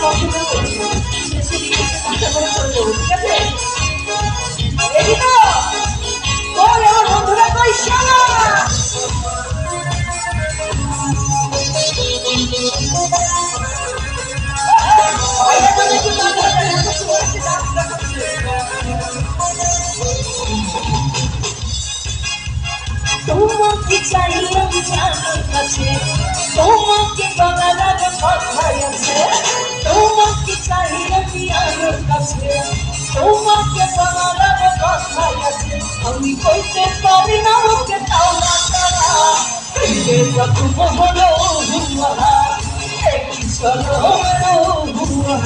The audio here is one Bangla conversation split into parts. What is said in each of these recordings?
possibility. আমার কাছে তোমাকে বলার কথাই আছে তোমাকে চাই আমি আমার কাছে তোমাকে বলার কথাই আছে আমি কইতে পারি না ওকে তাও না তারা ফিরে যখন হলো হুয়া একই চলো হুয়া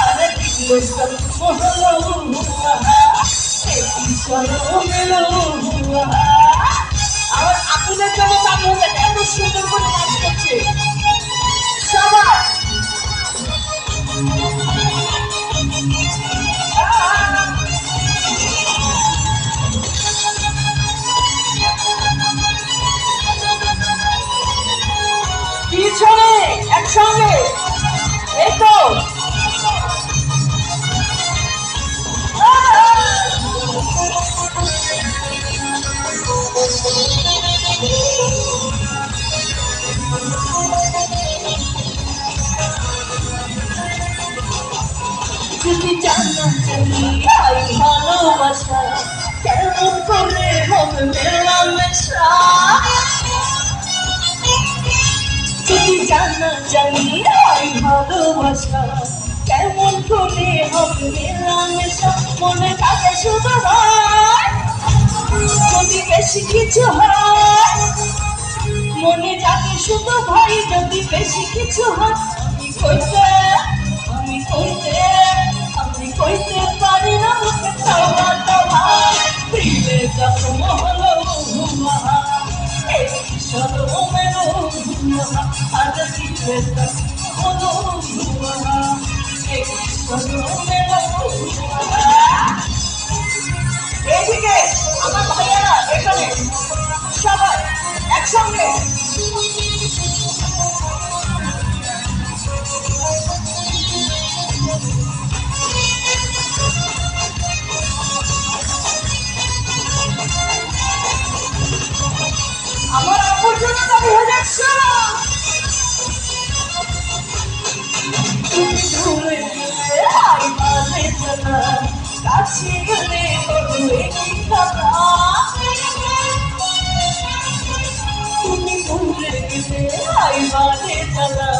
আরে যখন হলো হুয়া একই চলো হুয়া আপুদের জন্য তার এত সুন্দর করে কাজ করছে। সবার পিছনে একসঙ্গে। যদি জানা জানি আই ভালোবাসা, কেমন করে হবে যদি জানা জানি আই ভালোবাসা, কেমন করে হবে মেলামেশা মনে থাকে শুধু যদি বেশি কিছু হয়। মনে থাকে শুধু ভাই যদি বেশি কিছু হয়, আমি কইতে আমি আমি কইতে পারি না তাওয়া তাওয়া দিলে যখন হলো হুমা এই সরো মেরো হুমা আজ দিলে যখন হলো হুমা এই সরো মেরো হুমা এদিকে আমার ভাইয়ারা এখানে সবাই একসঙ্গে তুমি দূরে গেলে আই মাঝে জানা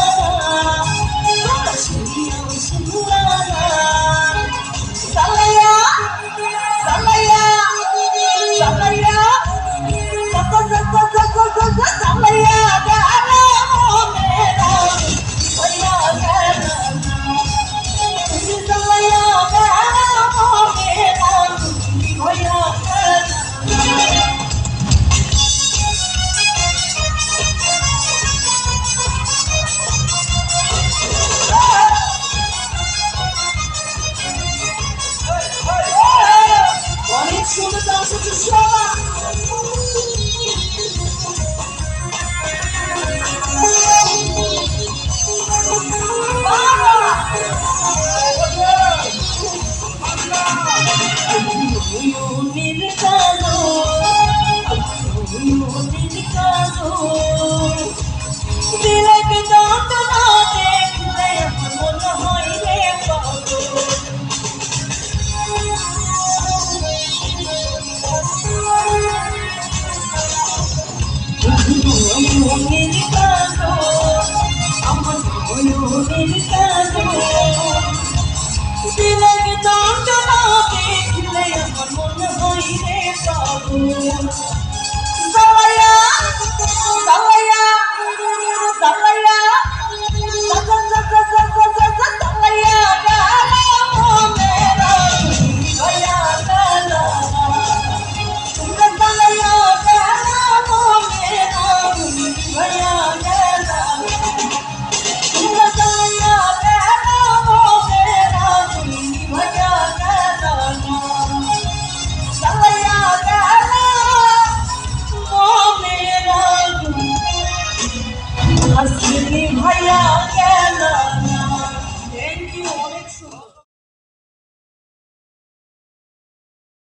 অনেক সুন্দর ডান্স হচ্ছে সবাই মনের কালো দিলকে যন্ত্রণা দেখলে আমার মনে হয় রে পাগল